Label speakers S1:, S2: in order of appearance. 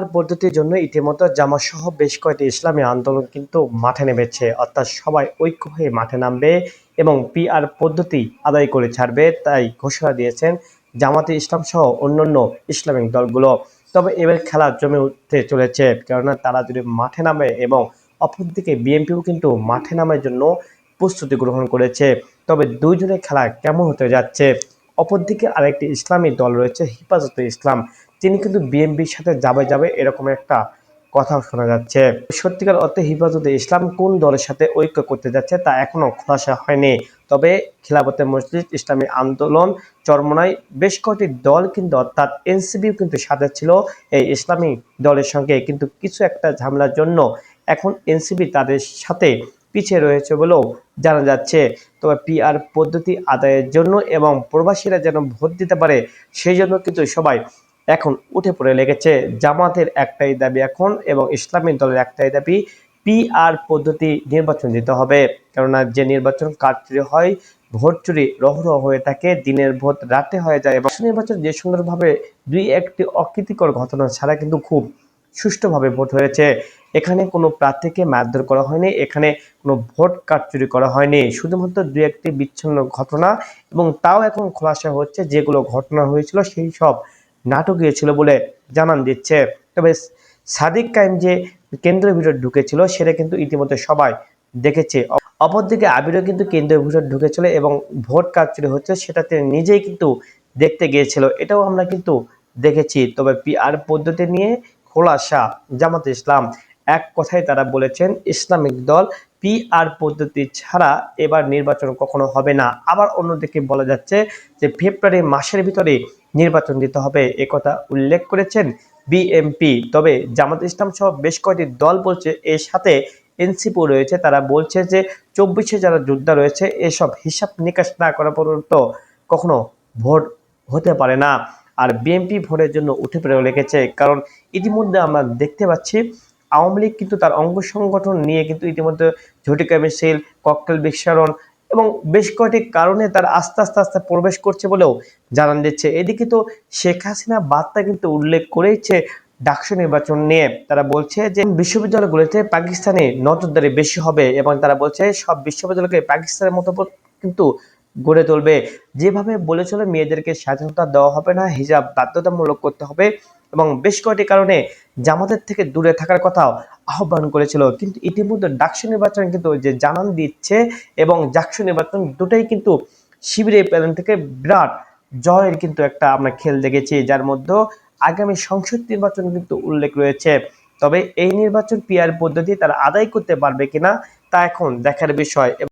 S1: তার পদ্ধতির জন্য ইতিমধ্যে জামা সহ বেশ কয়েকটি ইসলামী আন্দোলন কিন্তু মাঠে নেমেছে। অর্থাৎ সবাই ঐক্য হয়ে মাঠে নামবে এবং পিআর পদ্ধতি আদায় করে ছাড়বে তাই ঘোষণা দিয়েছেন জামাতে ইসলাম সহ অন্যান্য ইসলামিক দলগুলো। তবে এবার খেলা জমে উঠতে চলেছে, কেননা তারা যদি মাঠে নামে এবং অপরদিকে বিএনপিও কিন্তু মাঠে নামার জন্য প্রস্তুতি গ্রহণ করেছে, তবে দুইজনের খেলা কেমন হতে যাচ্ছে? অপরদিকে আরেকটি ইসলামী দল রয়েছে, হিফাজতে ইসলাম। তিনি কিন্তু বিএনপির সাথে যাবে যাবে এরকম একটা কথাও শোনা যাচ্ছে। সত্যিকার অর্থে হিফাজতে ইসলাম কোন দলের সাথে ঐক্য করতে যাচ্ছে তা এখনও খোলাসা হয়নি। তবে খিলাফতে মসজিদ, ইসলামী আন্দোলন, চরমনায় বেশ কয়েকটি দল কিন্তু অর্থাৎ এনসিবিও কিন্তু সাথে ছিল এই ইসলামী দলের সঙ্গে। কিন্তু কিছু একটা ঝামেলার জন্য এখন এনসিবি তাদের সাথে পিছিয়ে রয়েছে বলেও জানা যাচ্ছে। তবে পিআর পদ্ধতি আদায়ের জন্য এবং প্রবাসীরা যেন ভোট দিতে পারে সেই জন্য কিন্তু সবাই এখন উঠে পড়ে লেগেছে জামাতের একটাই দাবি এখন এবং ইসলামী দলের একটাই দাবি পিআর পদ্ধতি নির্বাচন দিতে হবে। কেননা যে নির্বাচন কারচুরি হয়, ভোট চুরি রহরহ হয়ে থাকে, দিনের ভোট রাতে হয়ে যায় এবং নির্বাচন যে সুন্দরভাবে দুই একটি অকৃতিকর ঘটনা ছাড়া কিন্তু খুব সুষ্ঠুভাবে ভোট হয়েছে। এখানে কোনো প্রার্থীকে মারধর করা হয়নি, এখানে কোনো ভোট কারচুরি করা হয়নি। শুধুমাত্র দু একটি বিচ্ছিন্ন ঘটনা এবং তাও এখন খোলাসা হচ্ছে যেগুলো ঘটনা হয়েছিল সেই সব নাটকীয় ছিল বলে জানান দিচ্ছে। তবে সাদিক কাইম যে কেন্দ্রের ভিতরে ঢুকেছিল, সেটা কিন্তু ইতিমধ্যে সবাই দেখেছে। অপরদিকে আবিরও কিন্তু কেন্দ্রের ভিতরে ঢুকেছিল এবং ভোট কারচুরি হচ্ছে, সেটা তিনি নিজেই কিন্তু দেখতে গিয়েছিল। এটাও আমরা কিন্তু দেখেছি। তবে পিআর পদ্ধতি নিয়ে খোলাসা জামাত ইসলাম এক কথায় তারা বলেছেন, ইসলামিক দল পিআর পদ্ধতি ছাড়া এবার নির্বাচন কখনো হবে না। আবার অন্যদিকে বলা যাচ্ছে যে ফেব্রুয়ারি মাসের ভিতরে নির্বাচন দিতে হবে। একথা উল্লেখ করেছেন বিএমপি তবে জামাত ইসলাম সহ বেশ কয়েকটি দল বলছে এর সাথে এনসিপিও রয়েছে। তারা বলছে যে চব্বিশে যারা যোদ্ধা রয়েছে, এসব হিসাব নিকাশ না করা পর্যন্ত কখনো ভোট হতে পারে না। আর বিএনপি ভোটের জন্য উঠে পড়ে লেগেছে। কারণ ইতিমধ্যে আমরা দেখতে পাচ্ছি আওয়ামী লীগ কিন্তু তার অঙ্গ সংগঠন নিয়ে কিন্তু ইতিমধ্যে ঝটিকা মিছিল, ককটেল বিস্ফোরণ এবং বেশ কয়েকটি কারণে তারা আস্তে আস্তে আস্তে প্রবেশ করছে বলেও জানান দিচ্ছে এদিকে তো শেখ হাসিনা বার্তা কিন্তু উল্লেখ করেছে ডাকসু নির্বাচন নিয়ে। তারা বলছে যে বিশ্ববিদ্যালয়গুলোতে পাকিস্তানে নজরদারি বেশি হবে এবং তারা বলছে সব বিশ্ববিদ্যালয়কে পাকিস্তানের মতো কিন্তু গড়ে তুলবে। যেভাবে বলেছিল, মেয়েদেরকে স্বাধীনতা দেওয়া হবে না, হিজাব বাধ্যতামূলক করতে হবে এবং বেশ কয়েকটি কারণে জামাতের থেকে দূরে থাকার কথাও আহ্বান করেছিল। কিন্তু ইতিমধ্যে ডাকসু নির্বাচন কিন্তু যে জানান দিচ্ছে এবং ডাকসু নির্বাচন দুটাই কিন্তু শিবিরের প্যানেল থেকে বিরাট জয়ের কিন্তু একটা আমরা খেল দেখেছি, যার মধ্যে আগামী সংসদ নির্বাচন কিন্তু উল্লেখ রয়েছে। তবে এই নির্বাচন পিআর পদ্ধতি তারা আদায় করতে পারবে কিনা তা এখন দেখার বিষয়।